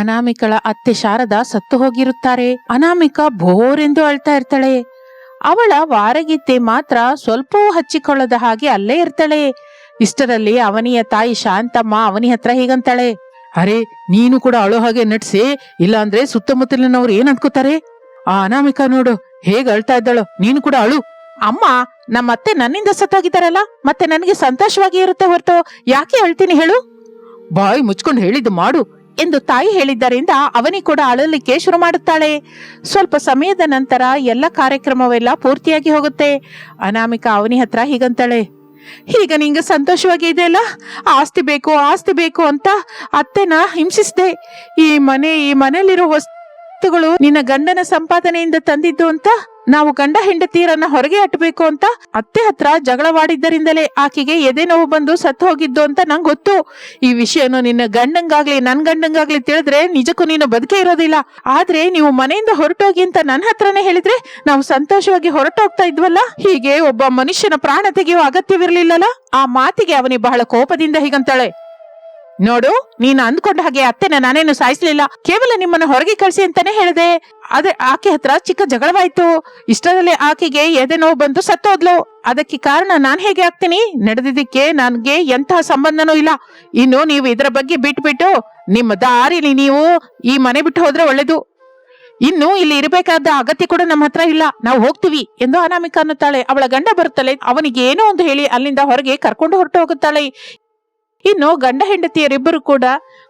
ಅನಾಮಿಕಳ ಅತ್ತೆ ಶಾರದಾ ಸತ್ತು ಹೋಗಿರುತ್ತಾರೆ. ಅನಾಮಿಕ ಬೋರೆಂದು ಅಳ್ತಾ ಇರ್ತಾಳೆ. ಅವಳ ವಾರಗಿತ್ತೆ ಮಾತ್ರ ಸ್ವಲ್ಪವೂ ಹಚ್ಚಿಕೊಳ್ಳದ ಹಾಗೆ ಅಲ್ಲೇ ಇರ್ತಾಳೆ. ಇಷ್ಟರಲ್ಲಿ ಅವನಿಯ ತಾಯಿ ಶಾಂತಮ್ಮ ಅವನಿ ಹತ್ರ ಹೀಗಂತಾಳೆ. ಅರೆ, ನೀನು ಕೂಡ ಅಳು ಹಾಗೆ ನಟಿಸಿ ಇಲ್ಲಾಂದ್ರೆ ಸುತ್ತಮುತ್ತಲಿನವ್ರು ಏನ್ ಅನ್ಕೋತಾರೆ? ಆ ಅನಾಮಿಕ ನೋಡು, ಹೇಗ್ ಅಳ್ತಾ ಇದ್ದಾಳು, ನೀನು ಕೂಡ ಅಳು. ಅಮ್ಮ, ನಮ್ಮ ಅತ್ತೆ ನನ್ನಿಂದ ಸತ್ತೋಗಿದ್ದಾರಲ್ಲ, ಮತ್ತೆ ನನಗೆ ಸಂತೋಷವಾಗಿ ಇರುತ್ತೆ ಹೊರತು, ಯಾಕೆ ಅಳ್ತೀನಿ ಹೇಳು? ಬಾಯಿ ಮುಚ್ಕೊಂಡು ಹೇಳಿದ್ದು ಮಾಡು ಎಂದು ತಾಯಿ ಹೇಳಿದ್ದರಿಂದ ಅವನಿ ಕೂಡ ಅಳಲಿಕ್ಕೆ ಶುರು ಮಾಡುತ್ತಾಳೆ. ಸ್ವಲ್ಪ ಸಮಯದ ನಂತರ ಎಲ್ಲ ಕಾರ್ಯಕ್ರಮವೆಲ್ಲ ಪೂರ್ತಿಯಾಗಿ ಹೋಗುತ್ತೆ. ಅನಾಮಿಕ ಅವನಿ ಹತ್ರ ಹೀಗಂತಾಳೆ. ಈಗ ನಿಂಗೆ ಸಂತೋಷವಾಗಿ ಇದೆಯಲ್ಲ ಆಸ್ತಿ ಬೇಕು ಆಸ್ತಿ ಬೇಕು ಅಂತ ಅತ್ತೆನ ಹಿಂಸಿಸಿದೆ. ಈ ಮನೆ, ಈ ಮನೆಯಲ್ಲಿರೋ ವಸ್ತುಗಳು ನಿನ್ನ ಗಂಡನ ಸಂಪಾದನೆಯಿಂದ ತಂದಿದ್ದು ಅಂತ ನಾವು ಗಂಡ ಹೆಂಡತಿಯರನ್ನ ಹೊರಗೆ ಅಟ್ಟಬೇಕು ಅಂತ ಅತ್ತೆ ಹತ್ರ ಜಗಳವಾಡಿದ್ದರಿಂದಲೇ ಆಕೆಗೆ ಎದೆ ನೋವು ಬಂದು ಸತ್ತು ಹೋಗಿದ್ದು ಅಂತ ನಂಗೆ ಗೊತ್ತು. ಈ ವಿಷಯನು ನಿನ್ನ ಗಂಡಂಗಾಗ್ಲಿ, ನನ್ ಗಂಡಂಗಾಗ್ಲಿ ತಿಳಿದ್ರೆ ನಿಜಕ್ಕೂ ನೀನು ಬದುಕೇ ಇರೋದಿಲ್ಲ. ಆದ್ರೆ ನೀವು ಮನೆಯಿಂದ ಹೊರಟೋಗಿ ಅಂತ ನನ್ನ ಹತ್ರನೇ ಹೇಳಿದ್ರೆ ನಾವು ಸಂತೋಷವಾಗಿ ಹೊರಟೋಗ್ತಾ ಇದ್ವಲ್ಲ? ಹೀಗೆ ಒಬ್ಬ ಮನುಷ್ಯನ ಪ್ರಾಣ ತೆಗೆಯುವ ಅಗತ್ಯವಿರ್ಲಿಲ್ಲಲ್ಲ ಆ ಮಾತಿಗೆ ಅವನಿ ಬಹಳ ಕೋಪದಿಂದ ಹೀಗಂತಾಳೆ. ನೋಡು, ನೀನು ಅಂದ್ಕೊಂಡ ಹಾಗೆ ಅತ್ತೆನ ನಾನೇನು ಸಾಯಿಸ್ಲಿಲ್ಲ. ಕೇವಲ ನಿಮ್ಮನ್ನ ಹೊರಗೆ ಕಳಿಸಿ ಅಂತಾನೆ ಹೇಳಿದೆ. ಅದೇ ಆಕೆ ಹತ್ರ ಚಿಕ್ಕ ಜಗಳವಾಯ್ತು. ಇಷ್ಟದಲ್ಲಿ ಆಕೆಗೆ ಎದೆ ನೋವು ಬಂದು ಸತ್ತೋದ್ಲು. ಅದಕ್ಕೆ ಕಾರಣ ನಾನ್ ಹೇಗೆ ಆಗ್ತೀನಿ? ನಡೆದಿದ್ದಕ್ಕೆ ನನ್ಗೆ ಎಂತಹ ಸಂಬಂಧನೂ ಇಲ್ಲ. ಇನ್ನು ನೀವು ಇದರ ಬಗ್ಗೆ ಬಿಟ್ಬಿಟ್ಟು ನಿಮ್ಮ ದಾರಿಲಿ ನೀವು ಈ ಮನೆ ಬಿಟ್ಟು ಹೋದ್ರೆ ಒಳ್ಳೇದು. ಇನ್ನು ಇಲ್ಲಿ ಇರಬೇಕಾದ ಅಗತ್ಯ ಕೂಡ ನಮ್ಮ ಹತ್ರ ಇಲ್ಲ. ನಾವು ಹೋಗ್ತೀವಿ ಎಂದು ಅನಾಮಿಕ ಅನ್ನುತ್ತಾಳೆ. ಅವಳ ಗಂಡ ಬರುತ್ತಾಳೆ. ಅವನಿಗೆ ಏನೋ ಒಂದು ಹೇಳಿ ಅಲ್ಲಿಂದ ಹೊರಗೆ ಕರ್ಕೊಂಡು ಹೊರಟು ಹೋಗುತ್ತಾಳೆ. ಇನ್ನು ಗಂಡ ಹೆಂಡತಿಯರಿಬ್ಬರು ಕೂಡ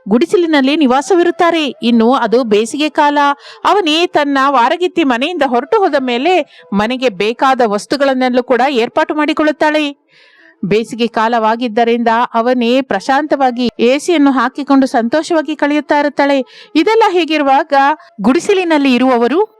ಗುಡಿಸಲಿನಲ್ಲಿ ನಿವಾಸವಿರುತ್ತಾರೆ. ಇನ್ನು ಅದು ಬೇಸಿಗೆ ಕಾಲ. ಅವನೇ ತನ್ನ ವಾರಗಿತ್ತಿ ಮನೆಯಿಂದ ಹೊರಟು ಹೋದ ಮೇಲೆ ಮನೆಗೆ ಬೇಕಾದ ವಸ್ತುಗಳನ್ನೆಲ್ಲೂ ಕೂಡ ಏರ್ಪಾಟು ಮಾಡಿಕೊಳ್ಳುತ್ತಾಳೆ. ಬೇಸಿಗೆ ಕಾಲವಾಗಿದ್ದರಿಂದ ಅವನೇ ಪ್ರಶಾಂತವಾಗಿ ಎಸಿಯನ್ನು ಹಾಕಿಕೊಂಡು ಸಂತೋಷವಾಗಿ ಕಳೆಯುತ್ತಾ ಇರುತ್ತಾಳೆ. ಇದೆಲ್ಲ ಹೇಗಿರುವಾಗ ಗುಡಿಸಲಿನಲ್ಲಿ ಇರುವವರು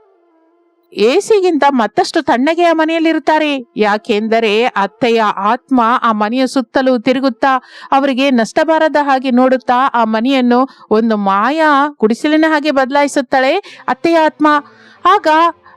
ಎಸಿಗಿಂತ ಮತ್ತಷ್ಟು ತಣ್ಣಗೆ ಆ ಮನೆಯಲ್ಲಿರುತ್ತಾರೆ. ಯಾಕೆಂದರೆ ಅತ್ತೆಯ ಆತ್ಮ ಆ ಮನೆಯ ಸುತ್ತಲೂ ತಿರುಗುತ್ತಾ ಅವರಿಗೆ ನಷ್ಟ ಬಾರದ ಹಾಗೆ ನೋಡುತ್ತಾ ಆ ಮನೆಯನ್ನು ಒಂದು ಮಾಯಾ ಗುಡಿಸಲಿನ ಹಾಗೆ ಬದಲಾಯಿಸುತ್ತಾಳೆ ಅತ್ತೆಯ ಆತ್ಮ. ಆಗ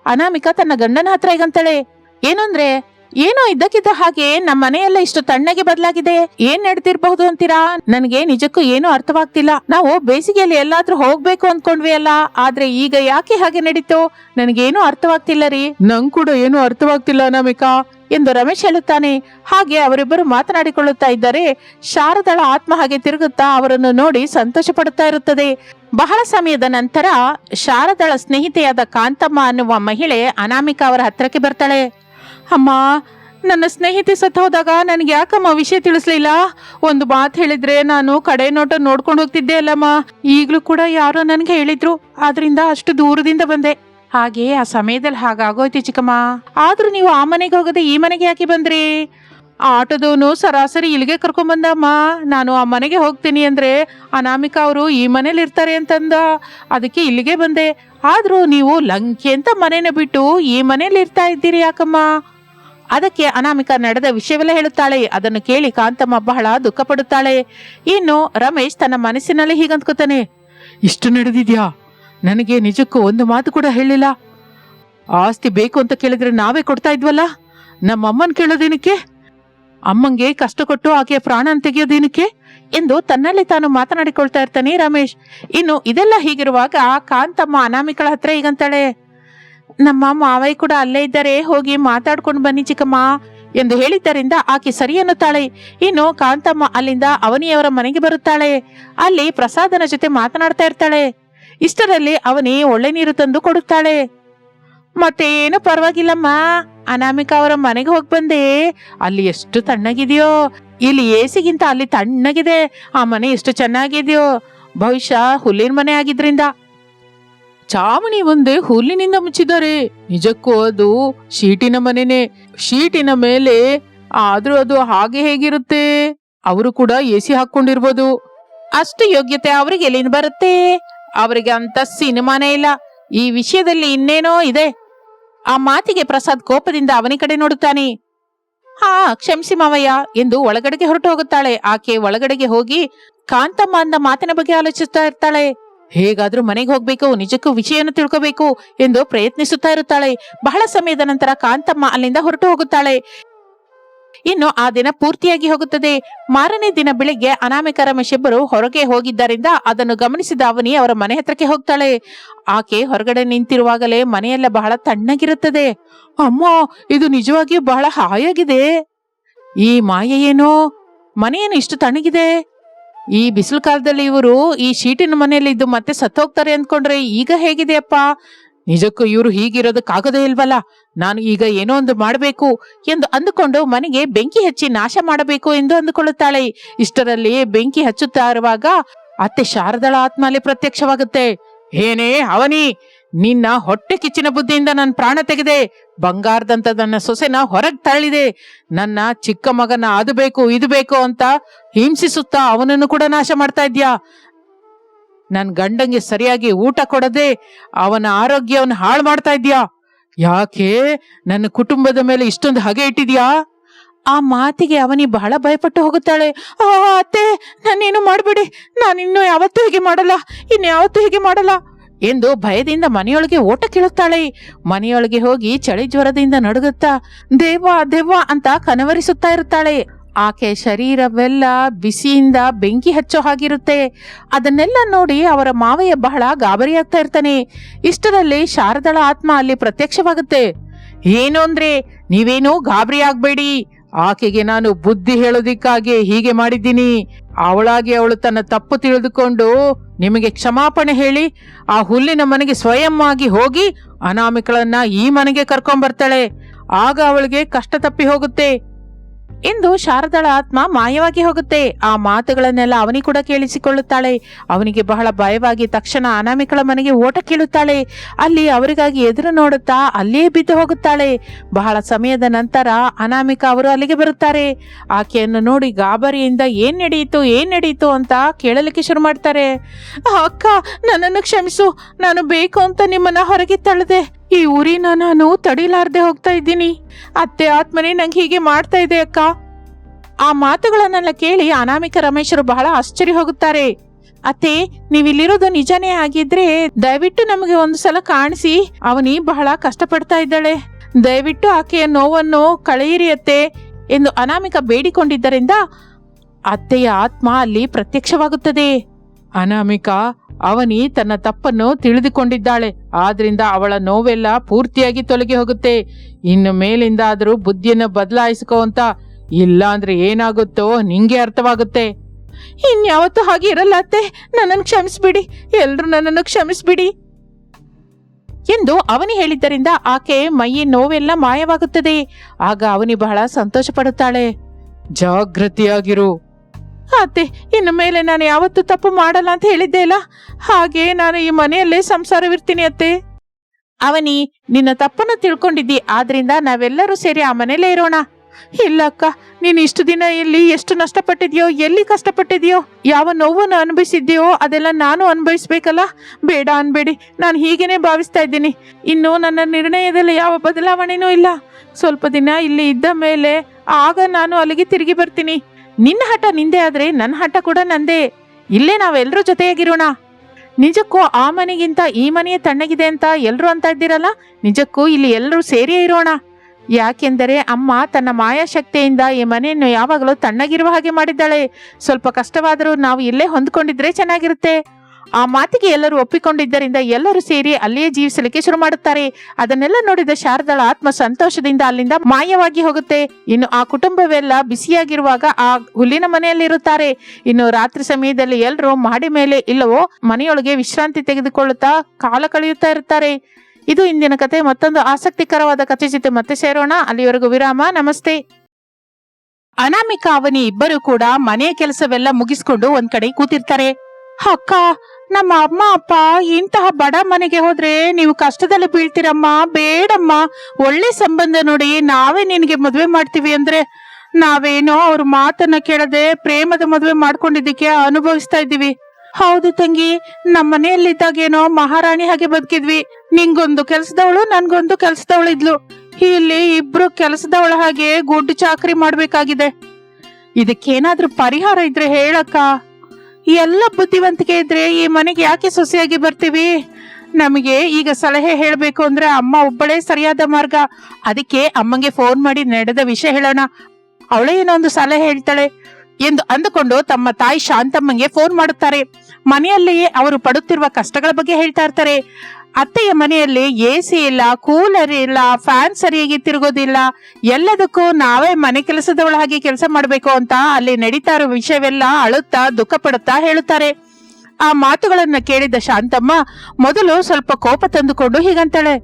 ಅನಾಮಿಕ ತನ್ನ ಗಂಡನ ಹತ್ರ ಈಗಂತಾಳೆ ಏನಂದ್ರೆ ಏನೋ ಇದ್ದಕ್ಕಿದ್ದ ಹಾಗೆ ನಮ್ಮ ಮನೆಯೆಲ್ಲ ಇಷ್ಟು ತಣ್ಣಗೆ ಬದಲಾಗಿದೆ. ಏನ್ ನಡೆದಿರಬಹುದು ಅಂತೀರಾ? ನನಗೆ ನಿಜಕ್ಕೂ ಏನು ಅರ್ಥವಾಗ್ತಿಲ್ಲ. ನಾವು ಬೇಸಿಗೆಯಲ್ಲಿ ಎಲ್ಲಾದ್ರೂ ಹೋಗ್ಬೇಕು ಅನ್ಕೊಂಡ್ವಿ ಅಲ್ಲ. ಆದ್ರೆ ಈಗ ಯಾಕೆ ಹಾಗೆ ನಡೀತು? ನನಗೇನು ಅರ್ಥವಾಗ್ತಿಲ್ಲ ರೀ. ನಂಗ್ ಕೂಡ ಏನು ಅರ್ಥವಾಗ್ತಿಲ್ಲ ಅನಾಮಿಕಾ. ಎಂದು ರಮೇಶ್ ಹೇಳುತ್ತಾನೆ. ಹಾಗೆ ಅವರಿಬ್ಬರು ಮಾತನಾಡಿಕೊಳ್ಳುತ್ತಾ ಇದ್ದರೆ ಶಾರದಳ ಆತ್ಮ ಹಾಗೆ ತಿರುಗುತ್ತಾ ಅವರನ್ನು ನೋಡಿ ಸಂತೋಷ ಪಡುತ್ತಾ ಇರುತ್ತದೆ. ಬಹಳ ಸಮಯದ ನಂತರ ಶಾರದಳ ಸ್ನೇಹಿತೆಯಾದ ಕಾಂತಮ್ಮ ಅನ್ನುವ ಮಹಿಳೆ ಅನಾಮಿಕಾ ಅವರ ಹತ್ರಕ್ಕೆ ಬರ್ತಾಳೆ. ಅಮ್ಮ, ನನ್ನ ಸ್ನೇಹಿತೆ ಸತ್ತು ಹೋದಾಗ ನನಗೆ ಯಾಕಮ್ಮ ವಿಷಯ ತಿಳಿಸ್ಲಿಲ್ಲ? ಒಂದು ಮಾತು ಹೇಳಿದ್ರೆ ನಾನು ಕಡೆ ನೋಟ ನೋಡ್ಕೊಂಡು ಹೋಗ್ತಿದ್ದೆ ಅಲ್ಲಮ್ಮ. ಈಗಲೂ ಕೂಡ ಯಾರೋ ನನಗೆ ಹೇಳಿದ್ರು. ಆದ್ರಿಂದ ಅಷ್ಟು ದೂರದಿಂದ ಬಂದೆ. ಹಾಗೆ ಆ ಸಮಯದಲ್ಲಿ ಹಾಗಾಗೋಯ್ತು ಚಿಕ್ಕಮ್ಮ. ಆದ್ರೂ ನೀವು ಆ ಮನೆಗೆ ಹೋಗದೆ ಈ ಮನೆಗೆ ಯಾಕೆ ಬಂದ್ರಿ? ಆಟೋದವನು ಸರಾಸರಿ ಇಲ್ಲಿಗೆ ಕರ್ಕೊಂಬಂದಮ್ಮ. ನಾನು ಆ ಮನೆಗೆ ಹೋಗ್ತೀನಿ ಅಂದ್ರೆ ಅನಾಮಿಕಾ ಅವರು ಈ ಮನೇಲಿ ಇರ್ತಾರೆ ಅಂತಂದ. ಅದಕ್ಕೆ ಇಲ್ಲಿಗೆ ಬಂದೆ. ಆದರೂ ನೀವು ಲಂಕೆ ಅಂತ ಮನೇನ ಬಿಟ್ಟು ಈ ಮನೇಲಿ ಇರ್ತಾ ಇದ್ದೀರಿ ಯಾಕಮ್ಮ? ಅದಕ್ಕೆ ಅನಾಮಿಕ ನಡೆದ ವಿಷಯವೆಲ್ಲ ಹೇಳುತ್ತಾಳೆ. ಅದನ್ನು ಕೇಳಿ ಕಾಂತಮ್ಮ ಬಹಳ ದುಃಖ ಪಡುತ್ತಾಳೆ ಇನ್ನು ರಮೇಶ್ ತನ್ನ ಮನಸ್ಸಿನಲ್ಲಿ ಹೀಗಂದ್ಕೋತಾನೆ ಇಷ್ಟು ನಡೆದಿದ್ಯಾ? ನನಗೆ ನಿಜಕ್ಕೂ ಒಂದು ಮಾತು ಕೂಡ ಹೇಳಿಲ್ಲ. ಆಸ್ತಿ ಬೇಕು ಅಂತ ಕೇಳಿದ್ರೆ ನಾವೇ ಕೊಡ್ತಾ ಇದ್ವಲ್ಲ? ನಮ್ಮಮ್ಮನ ಕೇಳೋದೇನಕ್ಕೆ? ಅಮ್ಮಂಗೆ ಕಷ್ಟ ಕೊಟ್ಟು ಆಕೆಯ ಪ್ರಾಣ ತೆಗೆಯೋದೇನಕ್ಕೆ? ಎಂದು ತನ್ನಲ್ಲಿ ತಾನು ಮಾತನಾಡಿಕೊಳ್ತಾ ಇರ್ತಾನೆ ರಮೇಶ್. ಇನ್ನು ಇದೆಲ್ಲ ಹೀಗಿರುವಾಗ ಕಾಂತಮ್ಮ ಅನಾಮಿಕಳ ಹತ್ರ ಹೀಗಂತಾಳೆ ನಮ್ಮ ಮಾವಯ್ಯ ಕೂಡ ಅಲ್ಲೇ ಇದ್ದಾರೆ, ಹೋಗಿ ಮಾತಾಡ್ಕೊಂಡು ಬನ್ನಿ ಚಿಕ್ಕಮ್ಮ ಎಂದು ಹೇಳಿದ್ದರಿಂದ ಆಕೆ ಸರಿ ಅನ್ನುತ್ತಾಳೆ. ಇನ್ನು ಕಾಂತಮ್ಮ ಅಲ್ಲಿಂದ ಅವನಿಯವರ ಮನೆಗೆ ಬರುತ್ತಾಳೆ. ಅಲ್ಲಿ ಪ್ರಸಾದನ ಜೊತೆ ಮಾತನಾಡ್ತಾ ಇರ್ತಾಳೆ. ಇಷ್ಟರಲ್ಲಿ ಅವನಿ ಒಳ್ಳೆ ನೀರು ತಂದು ಕೊಡುತ್ತಾಳೆ. ಮತ್ತೆ ಏನು ಪರವಾಗಿಲ್ಲಮ್ಮ, ಅನಾಮಿಕಾ ಅವರ ಮನೆಗೆ ಹೋಗಿ ಬಂದೆ. ಅಲ್ಲಿ ಎಷ್ಟು ತಣ್ಣಗಿದೆಯೋ, ಇಲ್ಲಿ ಎಸಿಗಿಂತ ಅಲ್ಲಿ ತಣ್ಣಗಿದೆ. ಆ ಮನೆ ಎಷ್ಟು ಚೆನ್ನಾಗಿದೆಯೋ. ಬಹುಶಃ ಹುಲ್ಲಿನ ಮನೆ ಆಗಿದ್ರಿಂದ. ಚಾವಣಿ ಒಂದೇ ಹುಲ್ಲಿನಿಂದ ಮುಚ್ಚಿದ್ದಾರೆ. ನಿಜಕ್ಕೂ ಅದು ಶೀಟಿನ ಮನೆನೇ. ಶೀಟಿನ ಮೇಲೆ ಆದ್ರೂ ಅದು ಹಾಗೆ ಹೇಗಿರುತ್ತೆ? ಅವರು ಕೂಡ ಎಸಿ ಹಾಕೊಂಡಿರ್ಬೋದು. ಅಷ್ಟು ಯೋಗ್ಯತೆ ಅವರಿಗೆ ಎಲ್ಲಿಂದ ಬರುತ್ತೆ? ಅವರಿಗೆ ಅಂತ ಸಿನಿಮಾನೇ ಇಲ್ಲ. ಈ ವಿಷಯದಲ್ಲಿ ಇನ್ನೇನೋ ಇದೆ. ಆ ಮಾತಿಗೆ ಪ್ರಸಾದ್ ಕೋಪದಿಂದ ಅವನಿ ಕಡೆ ನೋಡುತ್ತಾನೆ. ಹಾ, ಕ್ಷಮಿಸಿ ಮಾವಯ್ಯ, ಎಂದು ಒಳಗಡೆಗೆ ಹೊರಟು ಹೋಗುತ್ತಾಳೆ. ಆಕೆ ಒಳಗಡೆಗೆ ಹೋಗಿ ಕಾಂತಮ್ಮ ಅಂದ ಮಾತಿನ ಬಗ್ಗೆ ಆಲೋಚಿಸ್ತಾ ಇರ್ತಾಳೆ. ಹೇಗಾದ್ರೂ ಮನೆಗೆ ಹೋಗ್ಬೇಕು, ನಿಜಕ್ಕೂ ವಿಷಯವನ್ನು ತಿಳ್ಕೋಬೇಕು ಎಂದು ಪ್ರಯತ್ನಿಸುತ್ತಾ ಇರುತ್ತಾಳೆ. ಬಹಳ ಸಮಯದ ನಂತರ ಕಾಂತಮ್ಮ ಅಲ್ಲಿಂದ ಹೊರಟು ಹೋಗುತ್ತಾಳೆ. ಇನ್ನು ಆ ದಿನ ಪೂರ್ತಿಯಾಗಿ ಹೋಗುತ್ತದೆ. ಮಾರನೇ ದಿನ ಬೆಳಿಗ್ಗೆ ಅನಾಮಿಕ ರಮೇಶ್ ಇಬ್ಬರು ಹೊರಗೆ ಹೋಗಿದ್ದರಿಂದ ಅದನ್ನು ಗಮನಿಸಿದ ಅವನಿ ಅವರ ಮನೆ ಹತ್ರಕ್ಕೆ ಹೋಗ್ತಾಳೆ. ಆಕೆ ಹೊರಗಡೆ ನಿಂತಿರುವಾಗಲೇ ಮನೆಯೆಲ್ಲ ಬಹಳ ತಣ್ಣಗಿರುತ್ತದೆ. ಅಮ್ಮ, ಇದು ನಿಜವಾಗಿಯೂ ಬಹಳ ಹಾಯಾಗಿದೆ. ಈ ಮಾಯೆ ಏನು? ಮನೆಯೇನು ಇಷ್ಟು ತಣ್ಣಗಿದೆ? ಈ ಬಿಸಿಲು ಕಾಲದಲ್ಲಿ ಇವರು ಈ ಶೀಟಿನ ಮನೆಯಲ್ಲಿ ಇದ್ದು ಮತ್ತೆ ಸತ್ತೋಗ್ತಾರೆ ಅಂದ್ಕೊಂಡ್ರೆ ಈಗ ಹೇಗಿದೆಯಪ್ಪ? ನಿಜಕ್ಕೂ ಇವರು ಹೀಗಿರೋದಕ್ಕಾಗದೇ ಇಲ್ವಲ್ಲ? ನಾನು ಈಗ ಏನೋ ಒಂದು ಮಾಡಬೇಕು ಎಂದು ಅಂದುಕೊಂಡು ಮನೆಗೆ ಬೆಂಕಿ ಹಚ್ಚಿ ನಾಶ ಮಾಡಬೇಕು ಎಂದು ಅಂದುಕೊಳ್ಳುತ್ತಾಳೆ. ಇಷ್ಟರಲ್ಲಿ ಬೆಂಕಿ ಹಚ್ಚುತ್ತಾ ಇರುವಾಗ, ಅತ್ತೆ ಶಾರದಳ ಆತ್ಮಲ್ಲಿ ಪ್ರತ್ಯಕ್ಷವಾಗುತ್ತೆ. ಏನೇ ಅವನಿ ನಿನ್ನ ಹೊಟ್ಟೆ ಕಿಚ್ಚಿನ ಬುದ್ಧಿಯಿಂದ ನನ್ನ ಪ್ರಾಣ ತೆಗೆದೆ. ಬಂಗಾರದಂತ ನನ್ನ ಸೊಸೆನ ಹೊರಗ್ ತಳ್ಳಿದೆ. ನನ್ನ ಚಿಕ್ಕ ಮಗನ ಅದು ಬೇಕು, ಇದು ಬೇಕು ಅಂತ ಹಿಂಸಿಸುತ್ತಾ ಅವನನ್ನು ಕೂಡ ನಾಶ ಮಾಡ್ತಾ ಇದ್ಯಾ? ನನ್ ಗಂಡಂಗೆ ಸರಿಯಾಗಿ ಊಟ ಕೊಡದೆ ಅವನ ಆರೋಗ್ಯವನ್ನು ಹಾಳು ಮಾಡ್ತಾ ಇದ್ಯಾ? ಯಾಕೆ? ನನ್ನ ಕುಟುಂಬದ ಮೇಲೆ ಇಷ್ಟೊಂದು ಹಗೆ ಇಟ್ಟಿದ್ಯಾ? ಆ ಮಾತಿಗೆ ಅವನಿ ಬಹಳ ಭಯಪಟ್ಟು ಹೋಗುತ್ತಾಳೆ. ಅತ್ತೆ, ನಾನೇನು ಮಾಡಬೇಡಿ? ನಾನಿನ್ನು ಯಾವತ್ತೂ ಹೀಗೆ ಮಾಡಲ್ಲ. ಇನ್ಯಾವತ್ತೂ ಹೀಗೆ ಮಾಡಲ್ಲ. ಎಂದು ಭಯದಿಂದ ಮನೆಯೊಳಗೆ ಓಟ ಕೇಳುತ್ತಾಳೆ. ಮನೆಯೊಳಗೆ ಹೋಗಿ ಚಳಿ ಜ್ವರದಿಂದ ನಡುಗುತ್ತಾ ದೇವ ದೇವ ಅಂತ ಕನವರಿಸುತ್ತಾ ಇರುತ್ತಾಳೆ. ಆಕೆ ಶರೀರವೆಲ್ಲ ಬಿಸಿಯಿಂದ ಬೆಂಕಿ ಹಚ್ಚೋ ಹಾಗಿರುತ್ತೆ. ಅದನ್ನೆಲ್ಲ ನೋಡಿ ಅವರ ಮಾವಯ್ಯ ಬಹಳ ಗಾಬರಿಯಾಗ್ತಾ ಇರ್ತಾನೆ. ಇಷ್ಟರಲ್ಲಿ ಶಾರದಳ ಆತ್ಮ ಅಲ್ಲಿ ಪ್ರತ್ಯಕ್ಷವಾಗುತ್ತೆ. ಏನು ಅಂದ್ರೆ, ನೀವೇನು ಗಾಬರಿ ಆಗ್ಬೇಡಿ. ಆಕೆಗೆ ನಾನು ಬುದ್ಧಿ ಹೇಳೋದಿಕ್ಕಾಗಿ ಹೀಗೆ ಮಾಡಿದ್ದೀನಿ. ಅವಳಾಗಿ ಅವಳು ತನ್ನ ತಪ್ಪು ತಿಳಿದುಕೊಂಡು ನಿಮಗೆ ಕ್ಷಮಾಪಣೆ ಹೇಳಿ ಆ ಹುಲ್ಲಿನ ಮನೆಗೆ ಸ್ವಯಂ ಆಗಿ ಹೋಗಿ ಅನಾಮಿಕಳನ್ನ ಈ ಮನೆಗೆ ಕರ್ಕೊಂಬರ್ತಾಳೆ. ಆಗ ಅವಳಿಗೆ ಕಷ್ಟ ತಪ್ಪಿ ಹೋಗುತ್ತೆ. ಎಂದು ಶಾರದಳ ಆತ್ಮ ಮಾಯವಾಗಿ ಹೋಗುತ್ತೆ. ಆ ಮಾತುಗಳನ್ನೆಲ್ಲ ಅವನಿ ಕೂಡ ಕೇಳಿಸಿಕೊಳ್ಳುತ್ತಾಳೆ. ಅವನಿಗೆ ಬಹಳ ಭಯವಾಗಿ ತಕ್ಷಣ ಅನಾಮಿಕಳ ಮನೆಗೆ ಓಟ ಕೇಳುತ್ತಾಳೆ. ಅಲ್ಲಿ ಅವರಿಗಾಗಿ ಎದುರು ನೋಡುತ್ತಾ ಅಲ್ಲಿಯೇ ಬಿದ್ದು ಹೋಗುತ್ತಾಳೆ. ಬಹಳ ಸಮಯದ ನಂತರ ಅನಾಮಿಕ ಅವರು ಅಲ್ಲಿಗೆ ಬರುತ್ತಾರೆ. ಆಕೆಯನ್ನು ನೋಡಿ ಗಾಬರಿಯಿಂದ ಏನ್ ನಡೆಯಿತು ಏನ್ ನಡೆಯಿತು ಅಂತ ಕೇಳಲಿಕ್ಕೆ ಶುರು ಮಾಡ್ತಾರೆ. ಅಕ್ಕ, ನನ್ನನ್ನು ಕ್ಷಮಿಸು. ನಾನು ಬೇಕು ಅಂತ ನಿಮ್ಮನ್ನ ಹೊರಗೆ ತಳ್ಳಿದೆ. ಈ ಊರಿನ ನಾನು ತಡಿಲಾರ್ದೆ ಹೋಗ್ತಾ ಇದ್ದೀನಿ. ಅತ್ತೆ ಆತ್ಮನೇ ನಂಗೆ ಹೀಗೆ ಮಾಡ್ತಾ ಇದೆ ಅಕ್ಕ. ಆ ಮಾತುಗಳನ್ನೆಲ್ಲ ಕೇಳಿ ಅನಾಮಿಕ ರಮೇಶರು ಬಹಳ ಆಶ್ಚರ್ಯ ಹೋಗುತ್ತಾರೆ. ಅತ್ತೆ, ನೀವಿಲ್ಲಿರೋದು ನಿಜನೇ ಆಗಿದ್ರೆ ದಯವಿಟ್ಟು ನಮಗೆ ಒಂದು ಸಲ ಕಾಣಿಸಿ, ಅವನಿ ಬಹಳ ಕಷ್ಟಪಡ್ತಾ ಇದ್ದಾಳೆ. ದಯವಿಟ್ಟು ಆಕೆಯ ನೋವನ್ನು ಕಳೆಯಿರಿ ಅತ್ತೆ ಎಂದು ಅನಾಮಿಕ ಬೇಡಿಕೊಂಡಿದ್ದರಿಂದ ಅತ್ತೆಯ ಆತ್ಮ ಅಲ್ಲಿ ಪ್ರತ್ಯಕ್ಷವಾಗುತ್ತದೆ. ಅನಾಮಿಕಾ, ಅವನಿ ತನ್ನ ತಪ್ಪನ್ನು ತಿಳಿದುಕೊಂಡಿದ್ದಾಳೆ. ಆದ್ರಿಂದ ಅವಳ ನೋವೆಲ್ಲ ಪೂರ್ತಿಯಾಗಿ ತೊಲಗಿ ಹೋಗುತ್ತೆ. ಇನ್ನು ಮೇಲಿಂದ ಆದರೂ ಬುದ್ಧಿಯನ್ನು ಬದಲಾಯಿಸ್ಕೋ ಅಂತ. ಇಲ್ಲ ಅಂದ್ರೆ ಏನಾಗುತ್ತೋ ನಿಂಗೆ ಅರ್ಥವಾಗುತ್ತೆ. ಇನ್ಯಾವತ್ತೂ ಹಾಗೆ ಇರಲ್ಲ ಅತ್ತೆ. ನನ್ನನ್ನು ಕ್ಷಮಿಸ್ಬಿಡಿ. ಎಲ್ರು ನನ್ನನ್ನು ಕ್ಷಮಿಸ್ಬಿಡಿ. ಎಂದು ಅವನಿ ಹೇಳಿದ್ದರಿಂದ ಆಕೆ ಮೈಯ ನೋವೆಲ್ಲ ಮಾಯವಾಗುತ್ತದೆ. ಆಗ ಅವನಿ ಬಹಳ ಸಂತೋಷ ಪಡುತ್ತಾಳೆ ಜಾಗೃತಿಯಾಗಿರು ಅತ್ತೆ, ಇನ್ನು ಮೇಲೆ ನಾನು ಯಾವತ್ತೂ ತಪ್ಪು ಮಾಡಲ್ಲ ಅಂತ ಹೇಳಿದ್ದೆ ಇಲ್ಲ ಹಾಗೆ ನಾನು ಈ ಮನೆಯಲ್ಲೇ ಸಂಸಾರವಿರ್ತೀನಿ ಅತ್ತೆ. ಅವನಿ, ನಿನ್ನ ತಪ್ಪನ್ನು ತಿಳ್ಕೊಂಡಿದ್ದಿ, ಆದ್ರಿಂದ ನಾವೆಲ್ಲರೂ ಸೇರಿ ಆ ಮನೆಯಲ್ಲೇ ಇರೋಣ. ಇಲ್ಲ ಅಕ್ಕ, ನೀನು ಇಷ್ಟು ದಿನ ಇಲ್ಲಿ ಎಷ್ಟು ನಷ್ಟಪಟ್ಟಿದ್ಯೋ, ಎಲ್ಲಿ ಕಷ್ಟಪಟ್ಟಿದ್ಯೋ, ಯಾವ ನೋವನ್ನು ಅನುಭವಿಸಿದ್ಯೋ, ಅದೆಲ್ಲ ನಾನು ಅನುಭವಿಸ್ಬೇಕಲ್ಲ? ಬೇಡ ಅನ್ಬೇಡಿ, ನಾನು ಹೀಗೇನೆ ಭಾವಿಸ್ತಾ ಇದ್ದೀನಿ. ಇನ್ನು ನನ್ನ ನಿರ್ಣಯದಲ್ಲಿ ಯಾವ ಬದಲಾವಣೆನೂ ಇಲ್ಲ. ಸ್ವಲ್ಪ ದಿನ ಇಲ್ಲಿ ಇದ್ದ ಮೇಲೆ ಆಗ ನಾನು ಅಲ್ಲಿಗೆ ತಿರುಗಿ ಬರ್ತೀನಿ. ನಿನ್ನ ಹಠ ನಿಂದೆ ಆದ್ರೆ ನನ್ನ ಹಠ ಕೂಡ ನಂದೇ. ಇಲ್ಲೇ ನಾವೆಲ್ಲರೂ ಜೊತೆಯಾಗಿರೋಣ. ನಿಜಕ್ಕೂ ಆ ಮನೆಗಿಂತ ಈ ಮನೆಯೇ ತಣ್ಣಗಿದೆ ಅಂತ ಎಲ್ಲರೂ ಅಂತ ಇದ್ದೀರಲ್ಲ? ನಿಜಕ್ಕೂ ಇಲ್ಲಿ ಎಲ್ಲರೂ ಸೇರಿಯೇ ಇರೋಣ. ಯಾಕೆಂದರೆ ಅಮ್ಮ ತನ್ನ ಮಾಯಾಶಕ್ತಿಯಿಂದ ಈ ಮನೆಯನ್ನು ಯಾವಾಗಲೂ ತಣ್ಣಗಿರುವ ಹಾಗೆ ಮಾಡಿದ್ದಾಳೆ. ಸ್ವಲ್ಪ ಕಷ್ಟವಾದರೂ ನಾವು ಇಲ್ಲೇ ಹೊಂದ್ಕೊಂಡಿದ್ರೆ ಚೆನ್ನಾಗಿರುತ್ತೆ. ಆ ಮಾತಿಗೆ ಎಲ್ಲರೂ ಒಪ್ಪಿಕೊಂಡಿದ್ದರಿಂದ ಎಲ್ಲರೂ ಸೇರಿ ಅಲ್ಲಿಯೇ ಜೀವಿಸಲಿಕ್ಕೆ ಶುರು ಮಾಡುತ್ತಾರೆ. ಅದನ್ನೆಲ್ಲ ನೋಡಿದ ಶಾರದಳ ಆತ್ಮ ಸಂತೋಷದಿಂದ ಅಲ್ಲಿಂದ ಮಾಯವಾಗಿ ಹೋಗುತ್ತೆ. ಇನ್ನು ಆ ಕುಟುಂಬವೆಲ್ಲ ಬಿಸಿಯಾಗಿರುವಾಗ ಆ ಹುಲ್ಲಿನ ಮನೆಯಲ್ಲಿರುತ್ತಾರೆ ಇನ್ನು ರಾತ್ರಿ ಸಮಯದಲ್ಲಿ ಎಲ್ಲರೂ ಮಾಡಿ ಮೇಲೆ ಇಲ್ಲವೋ ಮನೆಯೊಳಗೆ ವಿಶ್ರಾಂತಿ ತೆಗೆದುಕೊಳ್ಳುತ್ತಾ ಕಾಲ ಕಳೆಯುತ್ತಾ ಇರುತ್ತಾರೆ. ಇದು ಇಂದಿನ ಕತೆ. ಮತ್ತೊಂದು ಆಸಕ್ತಿಕರವಾದ ಕಥೆ ಜೊತೆ ಮತ್ತೆ ಸೇರೋಣ. ಅಲ್ಲಿವರೆಗೂ ವಿರಾಮ. ನಮಸ್ತೆ. ಅನಾಮಿಕಾ ಅವನಿ ಇಬ್ಬರು ಕೂಡ ಮನೆಯ ಕೆಲಸವೆಲ್ಲ ಮುಗಿಸ್ಕೊಂಡು ಒಂದ್ ಕಡೆ ಕೂತಿರ್ತಾರೆ. ಅಕ್ಕ ನಮ್ಮ ಅಮ್ಮ, ಅಪ್ಪ ಇಂತಹ ಬಡ ಮನೆಗೆ ಹೋದ್ರೆ ನೀವು ಕಷ್ಟದಲ್ಲಿ ಬೀಳ್ತೀರಮ್ಮ, ಬೇಡಮ್ಮ. ಒಳ್ಳೆ ಸಂಬಂಧ ನೋಡಿ ನಾವೇ ನಿನಗೆ ಮದುವೆ ಮಾಡ್ತೀವಿ ಅಂದ್ರೆ ನಾವೇನೋ ಅವ್ರ ಮಾತನ್ನ ಕೇಳದೆ ಪ್ರೇಮದ ಮದುವೆ ಮಾಡ್ಕೊಂಡಿದ್ದಕ್ಕೆ ಅನುಭವಿಸ್ತಾ ಇದ್ದೀವಿ. ಹೌದು ತಂಗಿ, ನಮ್ಮ ಮನೆಯಲ್ಲಿದ್ದಾಗೇನೋ ಮಹಾರಾಣಿ ಹಾಗೆ ಬದುಕಿದ್ವಿ. ನಿಂಗೊಂದು ಕೆಲ್ಸದವಳು, ನನ್ಗೊಂದು ಕೆಲ್ಸದವಳು ಇದ್ಲು. ಇಲ್ಲಿ ಇಬ್ರು ಕೆಲ್ಸದವಳ ಹಾಗೆ ಗುಡ್ಡು ಚಾಕ್ರಿ ಮಾಡ್ಬೇಕಾಗಿದೆ. ಇದಕ್ಕೇನಾದ್ರೂ ಪರಿಹಾರ ಇದ್ರೆ ಹೇಳಕ್ಕ. ಎಲ್ಲ ಬುದ್ಧಿವಂತಿಕೆ ಇದ್ರೆ ಈ ಮನೆಗೆ ಯಾಕೆ ಸೊಸೆಯಾಗಿ ಬರ್ತೀವಿ? ನಮಗೆ ಈಗ ಸಲಹೆ ಹೇಳಬೇಕು ಅಂದ್ರೆ ಅಮ್ಮ ಒಬ್ಬಳೇ ಸರಿಯಾದ ಮಾರ್ಗ. ಅದಕ್ಕೆ ಅಮ್ಮಂಗೆ ಫೋನ್ ಮಾಡಿ ನಡೆದ ವಿಷಯ ಹೇಳೋಣ. ಅವಳೇ ಏನೋ ಒಂದು ಸಲಹೆ ಹೇಳ್ತಾಳೆ ಎಂದು ಅಂದುಕೊಂಡು ತಮ್ಮ ತಾಯಿ ಶಾಂತಮ್ಮಂಗೆ ಫೋನ್ ಮಾಡುತ್ತಾರೆ. ಮನೆಯಲ್ಲಿಯೇ ಅವರು ಪಡುತ್ತಿರುವ ಕಷ್ಟಗಳ ಬಗ್ಗೆ ಹೇಳ್ತಾ ಇರ್ತಾರೆ. ಅತ್ತೆಯ ಮನೆಯಲ್ಲಿ ಎ ಸಿ ಇಲ್ಲ, ಕೂಲರ್ ಇಲ್ಲ, ಫ್ಯಾನ್ ಸರಿಯಾಗಿ ತಿರುಗೋದಿಲ್ಲ. ಎಲ್ಲದಕ್ಕೂ ನಾವೇ ಮನೆ ಕೆಲಸದವಳ ಹಾಗೆ ಕೆಲಸ ಮಾಡಬೇಕು ಅಂತ ಅಲ್ಲಿ ನಡೀತಾ ಇರೋ ವಿಷಯವೆಲ್ಲ ಅಳುತ್ತಾ ದುಃಖ ಪಡುತ್ತಾ ಹೇಳುತ್ತಾರೆ. ಆ ಮಾತುಗಳನ್ನ ಕೇಳಿದ ಶಾಂತಮ್ಮ ಮೊದಲು ಸ್ವಲ್ಪ ಕೋಪ ತಂದುಕೊಂಡು ಹೀಗಂತಾಳೆ.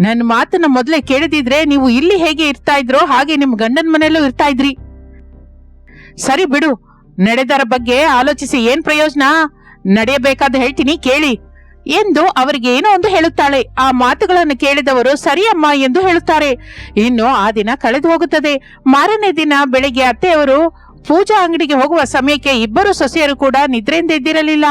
ನನ್ನ ಮಾತನ್ನ ಮೊದಲೇ ಕೇಳಿದಿದ್ರೆ ನೀವು ಇಲ್ಲಿ ಹೇಗೆ ಇರ್ತಾ ಇದ್ರೋ ಹಾಗೆ ನಿಮ್ ಗಂಡನ ಮನೆಯಲ್ಲೂ ಇರ್ತಾ ಇದ್ರಿ. ಸರಿ ಬಿಡು, ನಡೆದರ ಬಗ್ಗೆ ಆಲೋಚಿಸಿ ಏನ್ ಪ್ರಯೋಜನ? ನಡೆಯಬೇಕಾದ ಹೇಳ್ತೀನಿ, ಕೇಳಿ. ಎಂದು ಅವರಿಗೆ ಏನೋ ಒಂದು ಹೇಳುತ್ತಾಳೆ. ಆ ಮಾತುಗಳನ್ನು ಕೇಳಿದವರು, ಸರಿಯಮ್ಮ ಎಂದು ಹೇಳುತ್ತಾರೆ. ಇನ್ನು ಆ ದಿನ ಕಳೆದು ಹೋಗುತ್ತದೆ. ಮಾರನೇ ದಿನ ಬೆಳಿಗ್ಗೆ ಅತ್ತೆಯವರು ಪೂಜಾ ಅಂಗಡಿಗೆ ಹೋಗುವ ಸಮಯಕ್ಕೆ ಇಬ್ಬರು ಸೊಸೆಯರು ಕೂಡ ನಿದ್ರೆಯಿಂದ ಇದ್ದಿರಲಿಲ್ಲ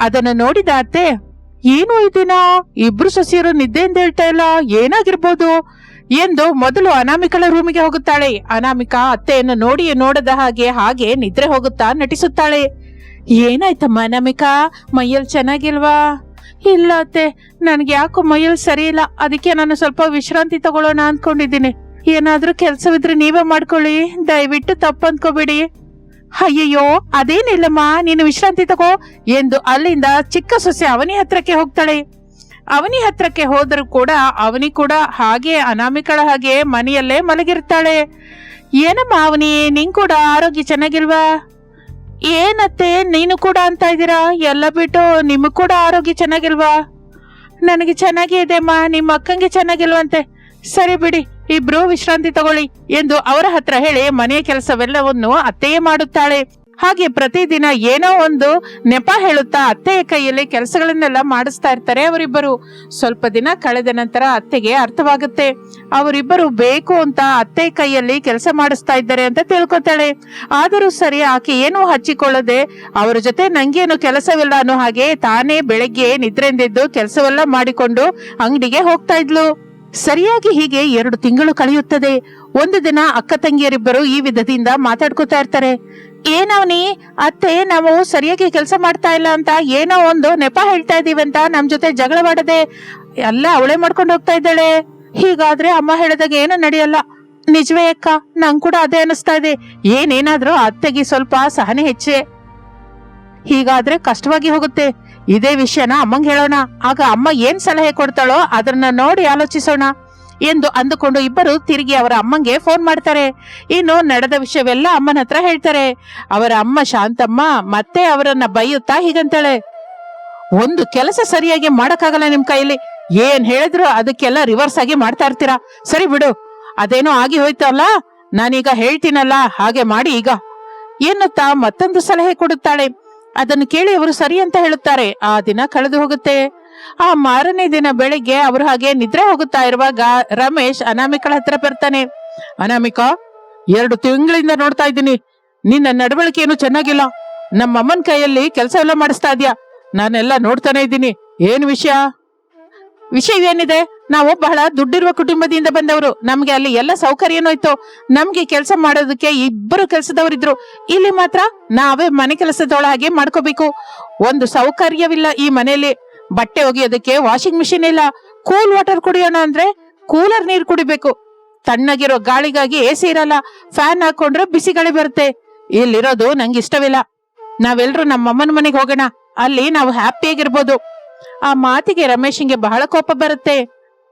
ಅದನ್ನು ನೋಡಿದ ಅತ್ತೆ, ಏನು ಈ ದಿನ? ಇಬ್ರು ಸೊಸೆಯರು ನಿದ್ದೆಯಿಂದ ಹೇಳ್ತಾ ಇಲ್ಲ. ಏನಾಗಿರ್ಬೋದು? ಎಂದು ಮೊದಲು ಅನಾಮಿಕಳ ರೂಮಿಗೆ ಹೋಗುತ್ತಾಳೆ. ಅನಾಮಿಕಾ ಅತ್ತೆಯನ್ನು ನೋಡಿ ನೋಡದ ಹಾಗೆ ಹಾಗೆ ನಿದ್ರೆ ಹೋಗುತ್ತಾ ನಟಿಸುತ್ತಾಳೆ. ಏನಾಯ್ತಮ್ಮ ಅನಾಮಿಕಾ? ಮೈಯಲ್ಲಿ ಚೆನ್ನಾಗಿಲ್ವಾ? ಇಲ್ಲ ಅತ್ತೆ, ನನ್ಗೆ ಯಾಕೋ ಮೈಯಲ್ಲಿ ಸರಿ ಇಲ್ಲ. ಅದಕ್ಕೆ ನಾನು ಸ್ವಲ್ಪ ವಿಶ್ರಾಂತಿ ತಗೊಳ್ಳೋಣ ಅಂದ್ಕೊಂಡಿದ್ದೀನಿ ಏನಾದ್ರೂ ಕೆಲ್ಸವಿದ್ರೆ ನೀವೇ ಮಾಡ್ಕೊಳ್ಳಿ. ದಯವಿಟ್ಟು ತಪ್ಪಂದ್ಕೋಬೇಡಿ. ಅಯ್ಯಯ್ಯೋ, ಅದೇನಿಲ್ಲಮ್ಮ, ನೀನು ವಿಶ್ರಾಂತಿ ತಗೋ ಎಂದು ಅಲ್ಲಿಂದ ಚಿಕ್ಕ ಸೊಸೆ ಅವನಿ ಹತ್ರಕ್ಕೆ ಹೋಗ್ತಾಳೆ. ಅವನಿ ಹತ್ರಕ್ಕೆ ಹೋದರೂ ಕೂಡ ಅವನಿ ಕೂಡ ಹಾಗೆ ಅನಾಮಿಕಳ ಹಾಗೆ ಮನೆಯಲ್ಲೇ ಮಲಗಿರ್ತಾಳೆ. ಏನಮ್ಮ ಅವನಿ, ನಿಂಗ್ ಕೂಡ ಆರೋಗ್ಯ ಚೆನ್ನಾಗಿಲ್ವಾ? ಏನತ್ತೆ, ನೀನು ಕೂಡ ಅಂತ ಇದ್ದೀರಾ? ಎಲ್ಲ ಬಿಟ್ಟು ನಿಮಗ್ ಕೂಡ ಆರೋಗ್ಯ ಚೆನ್ನಾಗಿಲ್ವಾ? ನನಗೆ ಚೆನ್ನಾಗೇ ಇದೆಮ್ಮ ನಿಮ್ಮ ಅಕ್ಕಂಗೆ ಚೆನ್ನಾಗಿಲ್ವಂತೆ. ಸರಿ ಬಿಡಿ, ಇಬ್ರು ವಿಶ್ರಾಂತಿ ತಗೊಳ್ಳಿ ಎಂದು ಅವರ ಹತ್ರ ಹೇಳಿ ಮನೆಯ ಕೆಲಸವೆಲ್ಲವನ್ನು ಅತ್ತೆಯೇ ಮಾಡುತ್ತಾಳೆ. ಹಾಗೆ ಪ್ರತಿದಿನ ಏನೋ ಒಂದು ನೆಪ ಹೇಳುತ್ತಾ ಅತ್ತೆಯ ಕೈಯಲ್ಲಿ ಕೆಲಸಗಳನ್ನೆಲ್ಲ ಮಾಡಿಸ್ತಾ ಇರ್ತಾರೆ ಅವರಿಬ್ಬರು. ಸ್ವಲ್ಪ ದಿನ ಕಳೆದ ನಂತರ ಅತ್ತೆಗೆ ಅರ್ಥವಾಗುತ್ತೆ. ಅವರಿಬ್ಬರು ಬೇಕು ಅಂತ ಅತ್ತೆ ಕೈಯಲ್ಲಿ ಕೆಲಸ ಮಾಡಿಸ್ತಾ ಇದ್ದಾರೆ ಅಂತ ತಿಳ್ಕೊತಾಳೆ. ಆದರೂ ಸರಿ ಆಕೆ ಏನೂ ಹಚ್ಚಿಕೊಳ್ಳದೆ ಅವರ ಜೊತೆ ನಂಗೇನು ಕೆಲಸವಿಲ್ಲ ಅನ್ನೋ ಹಾಗೆ ತಾನೇ ಬೆಳಗ್ಗೆ ನಿದ್ರೆಂದಿದ್ದು ಕೆಲಸವೆಲ್ಲ ಮಾಡಿಕೊಂಡು ಅಂಗಡಿಗೆ ಹೋಗ್ತಾ ಇದ್ಲು. ಸರಿಯಾಗಿ ಹೀಗೆ ಎರಡು ತಿಂಗಳು ಕಳೆಯುತ್ತದೆ. ಒಂದು ದಿನ ಅಕ್ಕ ತಂಗಿಯರಿಬ್ಬರು ಈ ವಿಧದಿಂದ ಮಾತಾಡ್ಕೋತಾ ಇರ್ತಾರೆ. ಏನವನಿ? ಅತ್ತೆ, ನಾವು ಸರಿಯಾಗಿ ಕೆಲಸ ಮಾಡ್ತಾ ಇಲ್ಲ ಅಂತ ಏನೋ ಒಂದು ನೆಪ ಹೇಳ್ತಾ ಇದೀವಿ ಅಂತ ನಮ್ ಜೊತೆ ಜಗಳ ಮಾಡದೆ ಎಲ್ಲ ಅವಳೆ ಮಾಡ್ಕೊಂಡು ಹೋಗ್ತಾ ಇದ್ದಾಳೆ. ಹೀಗಾದ್ರೆ ಅಮ್ಮ ಹೇಳಿದಾಗ ಏನು ನಡೆಯಲ್ಲ? ನಿಜವೇ ಅಕ್ಕ, ನಂಗೆ ಕೂಡ ಅದೇ ಅನಿಸ್ತಾ ಇದೆ. ಏನೇನಾದ್ರೂ ಅತ್ತೆಗೆ ಸ್ವಲ್ಪ ಸಹನೆ ಹೆಚ್ಚೆ. ಹೀಗಾದ್ರೆ ಕಷ್ಟವಾಗಿ ಹೋಗುತ್ತೆ. ಇದೇ ವಿಷಯನ ಅಮ್ಮಂಗೆ ಹೇಳೋಣ. ಆಗ ಅಮ್ಮ ಏನ್ ಸಲಹೆ ಕೊಡ್ತಾಳೋ ಅದನ್ನ ನೋಡಿ ಆಲೋಚಿಸೋಣ. ಎಂದು ಅಂದುಕೊಂಡು ಇಬ್ಬರು ತಿರುಗಿ ಅವರ ಅಮ್ಮಂಗೆ ಫೋನ್ ಮಾಡ್ತಾರೆ. ಇನ್ನು ನಡೆದ ವಿಷಯವೆಲ್ಲ ಅಮ್ಮನ ಹತ್ರ ಹೇಳ್ತಾರೆ. ಅವರ ಅಮ್ಮ ಶಾಂತಮ್ಮ, ಮತ್ತೆ ಅವರನ್ನ ಬೈಯುತ್ತಾ ಹೀಗಂತಾಳೆ. ಒಂದು ಕೆಲಸ ಸರಿಯಾಗಿ ಮಾಡಕ್ಕಾಗಲ್ಲ ನಿಮ್ ಕೈಯಲ್ಲಿ ಏನ್ ಹೇಳಿದ್ರು ಅದಕ್ಕೆಲ್ಲ ರಿವರ್ಸ್ ಆಗಿ ಮಾಡ್ತಾ ಇರ್ತೀರಾ? ಸರಿ ಬಿಡು. ಅದೇನೋ ಆಗಿ ಹೋಯ್ತಲ್ಲ ನಾನೀಗ ಹೇಳ್ತೀನಲ್ಲ, ಹಾಗೆ ಮಾಡಿ ಈಗ. ಎನ್ನುತ್ತಾ ಮತ್ತೊಂದು ಸಲಹೆ ಕೊಡುತ್ತಾಳೆ. ಅದನ್ನು ಕೇಳಿ ಅವರು ಸರಿ ಅಂತ ಹೇಳುತ್ತಾರೆ. ಆ ದಿನ ಕಳೆದು ಹೋಗುತ್ತೆ. ಆ ಮಾರನೇ ದಿನ ಬೆಳಿಗ್ಗೆ ಅವರು ಹಾಗೆ ನಿದ್ರೆ ಹೋಗುತ್ತಾ ಇರುವಾಗ ರಮೇಶ್ ಅನಾಮಿಕಳ ಹತ್ರ ಬರ್ತಾನೆ. ಅನಾಮಿಕಾ, ಎರಡು ತಿಂಗಳಿಂದ ನೋಡ್ತಾ ಇದ್ದೀನಿ. ನಿನ್ನ ನಡವಳಿಕೆ ಏನು ಚೆನ್ನಾಗಿಲ್ಲ. ನಮ್ಮ ಅಮ್ಮನ ಕೈಯಲ್ಲಿ ಕೆಲಸ ಎಲ್ಲ ಮಾಡಿಸ್ತಾ ಇದ್ಯಾ? ನಾನೆಲ್ಲ ನೋಡ್ತಾನೆ ಇದ್ದೀನಿ. ಏನ್ ವಿಷಯ? ವಿಷಯ ಏನಿದೆ? ನಾವು ಬಹಳ ದುಡ್ಡಿರುವ ಕುಟುಂಬದಿಂದ ಬಂದವರು. ನಮ್ಗೆ ಅಲ್ಲಿ ಎಲ್ಲ ಸೌಕರ್ಯನೂ ಇತ್ತು. ನಮ್ಗೆ ಕೆಲಸ ಮಾಡೋದಕ್ಕೆ ಇಬ್ಬರು ಕೆಲಸದವರಿದ್ರು. ಇಲ್ಲಿ ಮಾತ್ರ ನಾವೇ ಮನೆ ಕೆಲಸದೊಳ ಮಾಡ್ಕೋಬೇಕು. ಒಂದು ಸೌಕರ್ಯವಿಲ್ಲ ಈ ಮನೆಯಲ್ಲಿ. ಬಟ್ಟೆ ಒಗೆಯೋದಕ್ಕೆ ವಾಷಿಂಗ್ ಮಿಷಿನ್ ಇಲ್ಲ ಕೂಲ್ ವಾಟರ್ ಕುಡಿಯೋಣ ಅಂದ್ರೆ ಕೂಲರ್ ನೀರ್ ಕುಡಿಬೇಕು. ತಣ್ಣಗಿರೋ ಗಾಳಿಗಾಗಿ ಎ ಸಿ ಇರಲ್ಲ ಫ್ಯಾನ್ ಹಾಕೊಂಡ್ರೆ ಬಿಸಿ ಗಾಳಿ ಬರುತ್ತೆ. ಇಲ್ಲಿರೋದು ನಂಗೆ ಇಷ್ಟವಿಲ್ಲ. ನಾವೆಲ್ಲರೂ ನಮ್ಮ ಅಮ್ಮನ ಮನೆಗೆ ಹೋಗೋಣ, ಅಲ್ಲಿ ನಾವು ಹ್ಯಾಪಿಯಾಗಿರ್ಬೋದು ಆ ಮಾತಿಗೆ ರಮೇಶನ್ಗೆ ಬಹಳ ಕೋಪ ಬರುತ್ತೆ.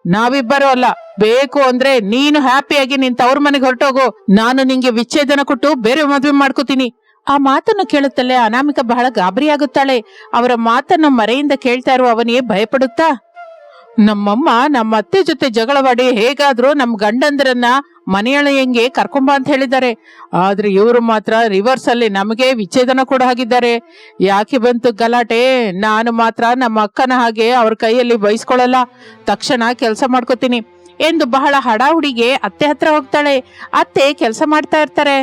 ನಾವಿಬ್ಬರು ಅಲ್ಲ, ಬೇಕು ಅಂದ್ರೆ ನೀನು ಹ್ಯಾಪಿಯಾಗಿ ನಿನ್ ತವ್ರ ಮನೆಗೆ ಹೊರಟೋಗು. ನಾನು ನಿಂಗೆ ವಿಚ್ಛೇದನ ಕೊಟ್ಟು ಬೇರೆ ಮದುವೆ ಮಾಡ್ಕೋತೀನಿ. ಆ ಮಾತನ್ನು ಕೇಳುತ್ತಲೇ ಅನಾಮಿಕ ಬಹಳ ಗಾಬರಿಯಾಗುತ್ತಾಳೆ. ಅವರ ಮಾತನ್ನು ಮರೆಯಿಂದ ಕೇಳ್ತಾ ಇರುವ ಅವನಿಗೆ ಭಯಪಡುತ್ತಾ, ನಮ್ಮಮ್ಮ, ನಮ್ಮ ಅತ್ತೆ ಜೊತೆ ಜಗಳವಾಡಿ ಹೇಗಾದ್ರೂ ನಮ್ಮ ಗಂಡಂದ್ರನ್ನ ಮನೆಯೊಳಗೆ ಕರ್ಕೊಂಬ ಅಂತ ಹೇಳಿದ್ದಾರೆ. ಆದ್ರೆ ಇವರು ಮಾತ್ರ ರಿವರ್ಸ್ ಅಲ್ಲಿ ನಮಗೆ ವಿಚ್ಛೇದನ ಕೂಡ ಹಾಗಿದ್ದಾರೆ ಯಾಕೆ ಬಂತು ಗಲಾಟೆ? ನಾನು ಮಾತ್ರ ನಮ್ಮ ಅಕ್ಕನ ಹಾಗೆ ಅವ್ರ ಕೈಯಲ್ಲಿ ಬಯಸ್ಕೊಳ್ಳಲ್ಲ ತಕ್ಷಣ ಕೆಲಸ ಮಾಡ್ಕೋತೀನಿ. ಎಂದು ಬಹಳ ಹಡಾಹುಡಿಗೆ ಅತ್ತೆ ಹತ್ರ ಹೋಗ್ತಾಳೆ. ಅತ್ತೆ ಕೆಲಸ ಮಾಡ್ತಾ ಇರ್ತಾರೆ.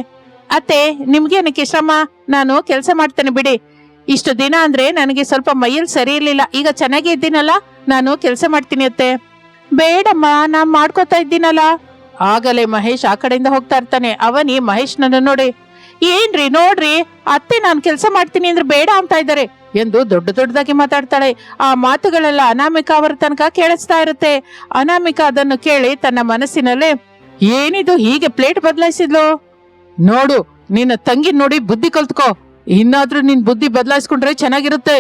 ಅತ್ತೆ ನಿಮ್ಗೇನಕ್ಕೆ ಶ್ರಮ? ನಾನು ಕೆಲಸ ಮಾಡ್ತೇನೆ ಬಿಡಿ. ಇಷ್ಟು ದಿನ ಅಂದ್ರೆ ನನಗೆ ಸ್ವಲ್ಪ ಮೈಯಲ್ಲಿ ಸರಿ ಇರ್ಲಿಲ್ಲ. ಈಗ ಚೆನ್ನಾಗಿ ಇದ್ದೀನಲ್ಲ? ನಾನು ಕೆಲಸ ಮಾಡ್ತೀನಿ ಅತ್ತೆ. ಬೇಡಮ್ಮ ನಾ ಮಾಡ್ಕೋತಾ ಇದ್ದೀನಲ್ಲ. ಆಗಲೇ ಮಹೇಶ್ ಆ ಕಡೆಯಿಂದ ಹೋಗ್ತಾ ಇರ್ತಾನೆ. ಅವನಿ ಮಹೇಶ್ ನನ್ನ ನೋಡಿ. ಏನ್ರಿ, ನೋಡ್ರಿ, ಅತ್ತೆ ನಾನು ಕೆಲಸ ಮಾಡ್ತೀನಿ ಅಂದ್ರೆ ಬೇಡ ಅಂತ ಇದ್ದಾರೆ ಎಂದು ದೊಡ್ಡ ದೊಡ್ಡದಾಗಿ ಮಾತಾಡ್ತಾಳೆ. ಆ ಮಾತುಗಳೆಲ್ಲ ಅನಾಮಿಕಾ ಅವರ ತನಕ ಕೇಳಿಸ್ತಾ ಇರುತ್ತೆ. ಅನಾಮಿಕಾ ಅದನ್ನು ಕೇಳಿ ತನ್ನ ಮನಸ್ಸಿನಲ್ಲೇ, ಏನಿದು ಹೀಗೆ ಪ್ಲೇಟ್ ಬದಲಾಯಿಸಿದ್ಲು? ನೋಡು, ನಿನ್ನ ತಂಗಿ ನೋಡಿ ಬುದ್ಧಿ ಕಲ್ತ್ಕೋ. ಇನ್ನಾದ್ರೂ ನಿನ್ ಬುದ್ಧಿ ಬದಲಾಯಿಸ್ಕೊಂಡ್ರೆ ಚೆನ್ನಾಗಿರುತ್ತೆ.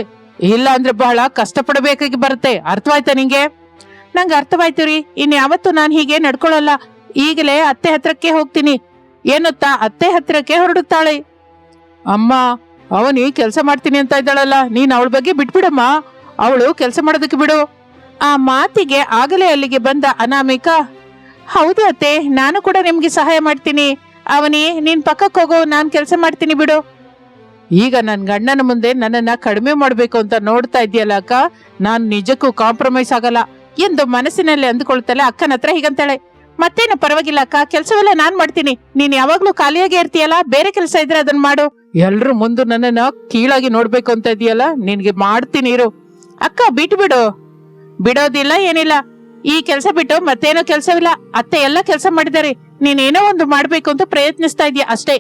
ಇಲ್ಲ ಅಂದ್ರೆ ಬಹಳ ಕಷ್ಟಪಡಬೇಕಾಗಿ ಬರುತ್ತೆ. ಅರ್ಥವಾಯ್ತಾ ನಿಂಗೆ? ನಂಗೆ ಅರ್ಥವಾಯ್ತು ರೀ. ಇನ್ ಯಾವತ್ತು ನಾನು ಹೀಗೆ ನಡ್ಕೊಳಲ್ಲ ಈಗಲೇ ಅತ್ತೆ ಹತ್ರಕ್ಕೆ ಹೋಗ್ತೀನಿ. ಏನತ್ತಾ? ಅತ್ತೆ ಹತ್ರಕ್ಕೆ ಹೊರಡುತ್ತಾಳೆ. ಅಮ್ಮ, ಅವನಿ ಕೆಲಸ ಮಾಡ್ತೀನಿ ಅಂತ ಇದ್ದಾಳಲ್ಲ. ನೀನ್ ಅವಳ ಬಗ್ಗೆ ಬಿಟ್ಬಿಡಮ್ಮ. ಅವಳು ಕೆಲಸ ಮಾಡೋದಕ್ಕೆ ಬಿಡು. ಆ ಮಾತಿಗೆ ಆಗಲೇ ಅಲ್ಲಿಗೆ ಬಂದ ಅನಾಮಿಕ, ಹೌದು ಅತ್ತೆ, ನಾನು ಕೂಡ ನಿಮ್ಗೆ ಸಹಾಯ ಮಾಡ್ತೀನಿ. ಅವನಿ, ನಿನ್ ಪಕ್ಕಕ್ಕೆ ಹೋಗೋ, ನಾನ್ ಕೆಲಸ ಮಾಡ್ತೀನಿ ಬಿಡು. ಈಗ ನನ್ನ ಗಂಡನ ಮುಂದೆ ನನ್ನನ್ನ ಕಡಿಮೆ ಮಾಡಬೇಕು ಅಂತ ನೋಡ್ತಾ ಇದೆಯಲ್ಲ ಅಕ್ಕ? ನಾನು ನಿಜಕ್ಕೂ ಕಾಂಪ್ರಮೈಸ್ ಆಗಲ್ಲ. ಎಂದು ಮನಸ್ಸಿನಲ್ಲಿ ಅಂದುಕೊಳ್ತಾಳೆ ಅಕ್ಕನ ಹತ್ರ ಹೀಗಂತಾಳೆ. ಮತ್ತೇನು ಪರವಾಗಿಲ್ಲ ಅಕ್ಕ, ಕೆಲಸವೆಲ್ಲ ನಾನ್ ಮಾಡ್ತೀನಿ. ನೀನ್ ಯಾವಾಗ್ಲೂ ಖಾಲಿಯಾಗಿ ಇರ್ತೀಯಲ್ಲ, ಬೇರೆ ಕೆಲಸ ಇದ್ರೆ ಅದನ್ನ ಮಾಡು. ಎಲ್ರು ಮುಂದೆ ನನ್ನನ್ನ ಕೀಳಾಗಿ ನೋಡ್ಬೇಕು ಅಂತ ಇದೆಯಲ್ಲ, ನಿನ್ಗೆ ಮಾಡ್ತೀನಿ ಇರು. ಅಕ್ಕ, ಬಿಟ್ಟು ಬಿಡು. ಬಿಡೋದಿಲ್ಲ, ಏನಿಲ್ಲ. ಈ ಕೆಲಸ ಬಿಟ್ಟು ಮತ್ತೇನೋ ಕೆಲಸವಿಲ್ಲ. ಅತ್ತೆ ಎಲ್ಲ ಕೆಲಸ ಮಾಡಿದ್ದಾರೆ. ನೀನೇನೋ ಒಂದು ಮಾಡ್ಬೇಕು ಅಂತ ಪ್ರಯತ್ನಿಸ್ತಾ ಇದೀಯ ಅಷ್ಟೇ.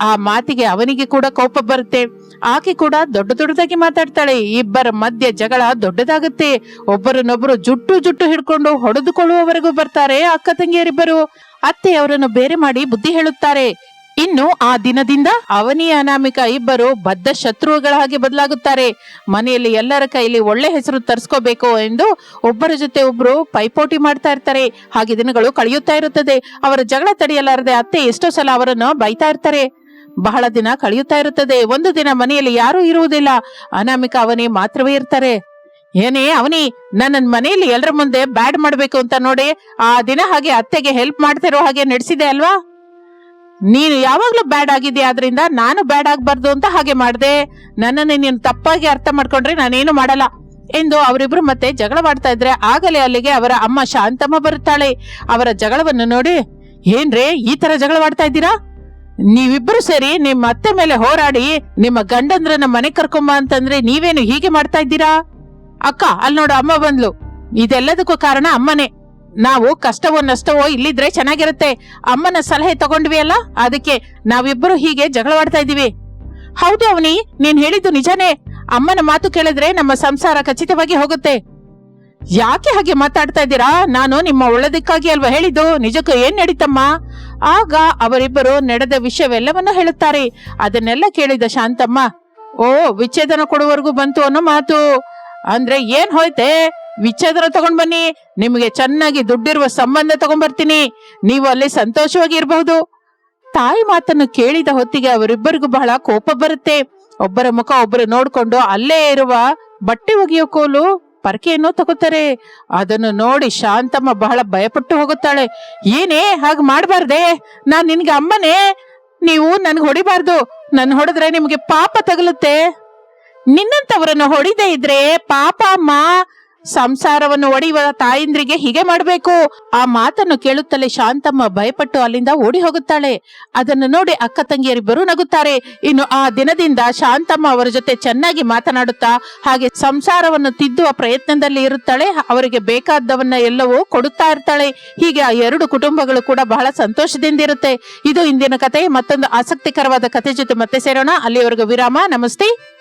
ಆ ಮಾತಿಗೆ ಅವನಿಗೆ ಕೂಡ ಕೋಪ ಬರುತ್ತೆ. ಆಕೆ ಕೂಡ ದೊಡ್ಡ ದೊಡ್ಡದಾಗಿ ಮಾತಾಡ್ತಾಳೆ. ಇಬ್ಬರ ಮಧ್ಯೆ ಜಗಳ ದೊಡ್ಡದಾಗುತ್ತೆ. ಒಬ್ಬರನ್ನೊಬ್ಬರು ಜುಟ್ಟು ಜುಟ್ಟು ಹಿಡ್ಕೊಂಡು ಹೊಡೆದುಕೊಳ್ಳುವವರೆಗೂ ಬರ್ತಾರೆ ಅಕ್ಕ ತಂಗಿಯರಿಬ್ಬರು. ಅತ್ತೆ ಅವರನ್ನು ಬೇರೆ ಮಾಡಿ ಬುದ್ಧಿ ಹೇಳುತ್ತಾರೆ. ಇನ್ನು ಆ ದಿನದಿಂದ ಅವನಿ ಅನಾಮಿಕ ಇಬ್ಬರು ಬದ್ಧ ಶತ್ರುಗಳ ಹಾಗೆ ಬದಲಾಗುತ್ತಾರೆ. ಮನೆಯಲ್ಲಿ ಎಲ್ಲರ ಕೈಲಿ ಒಳ್ಳೆ ಹೆಸರು ತರಿಸ್ಕೋಬೇಕು ಎಂದು ಒಬ್ಬರ ಜೊತೆ ಒಬ್ರು ಪೈಪೋಟಿ ಮಾಡ್ತಾ ಇರ್ತಾರೆ. ಹಾಗೆ ದಿನಗಳು ಕಳೆಯುತ್ತಾ ಇರುತ್ತದೆ. ಅವರ ಜಗಳ ತಡೆಯಲಾರದೆ ಅತ್ತೆ ಎಷ್ಟೋ ಸಲ ಅವರನ್ನು ಬೈತಾ ಇರ್ತಾರೆ. ಬಹಳ ದಿನ ಕಳೆಯುತ್ತಾ ಇರುತ್ತದೆ. ಒಂದು ದಿನ ಮನೆಯಲ್ಲಿ ಯಾರೂ ಇರುವುದಿಲ್ಲ. ಅನಾಮಿಕ ಅವನಿ ಮಾತ್ರವೇ ಇರ್ತಾರೆ. ಏನೇ ಅವನಿ, ನನ್ನ ಮನೆಯಲ್ಲಿ ಎಲ್ಲರ ಮುಂದೆ ಬ್ಯಾಡ್ ಮಾಡ್ಬೇಕು ಅಂತ ನೋಡಿ ಆ ದಿನ ಹಾಗೆ ಅತ್ತೆಗೆ ಹೆಲ್ಪ್ ಮಾಡ್ತಿರೋ ಹಾಗೆ ನಡೆಸಿದೆ ಅಲ್ವಾ? ನೀನು ಯಾವಾಗ್ಲೂ ಬ್ಯಾಡ್ ಆಗಿದ್ಯಾ ಆದ್ರಿಂದ ನಾನು ಬ್ಯಾಡ್ ಆಗ್ಬಾರ್ದು ಅಂತ ಹಾಗೆ ಮಾಡ್ದೆ. ನನ್ನನ್ನು ನೀನು ತಪ್ಪಾಗಿ ಅರ್ಥ ಮಾಡ್ಕೊಂಡ್ರೆ ನಾನೇನು ಮಾಡಲ್ಲ ಎಂದು ಅವರಿಬ್ರು ಮತ್ತೆ ಜಗಳವಾಡ್ತಾ ಇದ್ರೆ ಆಗಲೇ ಅಲ್ಲಿಗೆ ಅವರ ಅಮ್ಮ ಶಾಂತಮ್ಮ ಬರುತ್ತಾಳೆ. ಅವರ ಜಗಳವನ್ನು ನೋಡಿ ಏನ್ರೇ ಈ ತರ ಜಗಳವಾಡ್ತಾ ಇದ್ದೀರಾ? ನೀವಿಬ್ರು ಸೇರಿ ನಿಮ್ಮ ಅತ್ತೆ ಮೇಲೆ ಹೋರಾಡಿ ನಿಮ್ಮ ಗಂಡಂದ್ರನ್ನ ಮನೆ ಕರ್ಕೊಂಬ ಅಂತಂದ್ರೆ ನೀವೇನು ಹೀಗೆ ಮಾಡ್ತಾ ಇದ್ದೀರಾ? ಅಕ್ಕ, ಅಲ್ಲಿ ನೋಡು, ಅಮ್ಮ ಬಂದ್ಲು. ಇದೆಲ್ಲದಕ್ಕೂ ಕಾರಣ ಅಮ್ಮನೇ. ನಾವು ಕಷ್ಟವೋ ನಷ್ಟವೋ ಇಲ್ಲಿದ್ರೆ ಚೆನ್ನಾಗಿರುತ್ತೆ. ಅಮ್ಮನ ಸಲಹೆ ತಗೊಂಡ್ವಿ ಅಲ್ಲ ಅದಕ್ಕೆ ನಾವಿಬ್ಬರು ಹೀಗೆ ಜಗಳವಾಡ್ತಾ ಇದೀವಿ ಹೌದು ಅವನಿ, ನೀನ್ ಹೇಳಿದ್ದು ನಿಜಾನೇ. ಅಮ್ಮನ ಮಾತು ಕೇಳಿದ್ರೆ ನಮ್ಮ ಸಂಸಾರ ಖಚಿತವಾಗಿ ಹೋಗುತ್ತೆ. ಯಾಕೆ ಹಾಗೆ ಮಾತಾಡ್ತಾ ಇದ್ದೀರಾ? ನಾನು ನಿಮ್ಮ ಒಳ್ಳೆದಕ್ಕಾಗಿ ಅಲ್ವಾ ಹೇಳಿದ್ದು? ನಿಜಕ್ಕೂ ಏನ್ ನಡೀತಮ್ಮ? ಆಗ ಅವರಿಬ್ಬರು ನಡೆದ ವಿಷಯವೆಲ್ಲವನ್ನೂ ಹೇಳುತ್ತಾರೆ. ಅದನ್ನೆಲ್ಲ ಕೇಳಿದ ಶಾಂತಮ್ಮ, ಓ, ವಿಚ್ಛೇದನ ಕೊಡುವವರೆಗೂ ಬಂತು ಅನ್ನೋ ಮಾತು. ಅಂದ್ರೆ ಏನ್ ಹೋಯ್ತೆ? ವಿಚ್ಛೇದನ ತಗೊಂಡ್ ಬನ್ನಿ. ನಿಮಗೆ ಚೆನ್ನಾಗಿ ದುಡ್ಡಿರುವ ಸಂಬಂಧ ತಗೊಂಡ್ಬರ್ತೀನಿ ನೀವು ಅಲ್ಲಿ ಸಂತೋಷವಾಗಿ ಇರಬಹುದು. ತಾಯಿ ಮಾತನ್ನು ಕೇಳಿದ ಹೊತ್ತಿಗೆ ಅವರಿಬ್ಬರಿಗೂ ಬಹಳ ಕೋಪ ಬರುತ್ತೆ. ಒಬ್ಬರ ಮುಖ ಒಬ್ಬರು ನೋಡ್ಕೊಂಡು ಅಲ್ಲೇ ಇರುವ ಬಟ್ಟೆ ಒಗೆಯೋ ಕೋಲು ಪರಕೆಯನ್ನು ತಗೋತಾರೆ. ಅದನ್ನು ನೋಡಿ ಶಾಂತಮ್ಮ ಬಹಳ ಭಯಪಟ್ಟು ಹೋಗುತ್ತಾಳೆ. ಏನೇ ಹಾಗೆ ಮಾಡಬಾರ್ದೆ? ನಾನ್ ನಿನ್ಗೆ ಅಮ್ಮನೇ. ನೀವು ನನ್ಗೆ ಹೊಡಿಬಾರ್ದು. ನನ್ ಹೊಡೆದ್ರೆ ನಿಮಗೆ ಪಾಪ ತಗಲುತ್ತೆ. ನಿನ್ನಂತವರನ್ನು ಹೊಡಿದೇ ಇದ್ರೆ ಪಾಪ, ಅಮ್ಮ ಸಂಸಾರವನ್ನು ಒಡೆಯುವ ತಾಯಿಂದ್ರಿಗೆ ಹೀಗೆ ಮಾಡಬೇಕು. ಆ ಮಾತನ್ನು ಕೇಳುತ್ತಲೇ ಶಾಂತಮ್ಮ ಭಯಪಟ್ಟು ಅಲ್ಲಿಂದ ಓಡಿ ಹೋಗುತ್ತಾಳೆ. ಅದನ್ನು ನೋಡಿ ಅಕ್ಕ ತಂಗಿಯರಿಬ್ಬರು ನಗುತ್ತಾರೆ. ಇನ್ನು ಆ ದಿನದಿಂದ ಶಾಂತಮ್ಮ ಅವರ ಜೊತೆ ಚೆನ್ನಾಗಿ ಮಾತನಾಡುತ್ತಾ, ಹಾಗೆ ಸಂಸಾರವನ್ನು ತಿದ್ದುವ ಪ್ರಯತ್ನದಲ್ಲಿ ಇರುತ್ತಾಳೆ. ಅವರಿಗೆ ಬೇಕಾದವನ್ನ ಎಲ್ಲವೂ ಕೊಡುತ್ತಾ ಇರ್ತಾಳೆ. ಹೀಗೆ ಆ ಎರಡು ಕುಟುಂಬಗಳು ಕೂಡ ಬಹಳ ಸಂತೋಷದಿಂದ ಇರುತ್ತೆ. ಇದು ಇಂದಿನ ಕತೆ. ಮತ್ತೊಂದು ಆಸಕ್ತಿಕರವಾದ ಕತೆ ಜೊತೆ ಮತ್ತೆ ಸೇರೋಣ. ಅಲ್ಲಿವರೆಗೂ ವಿರಾಮ. ನಮಸ್ತೆ.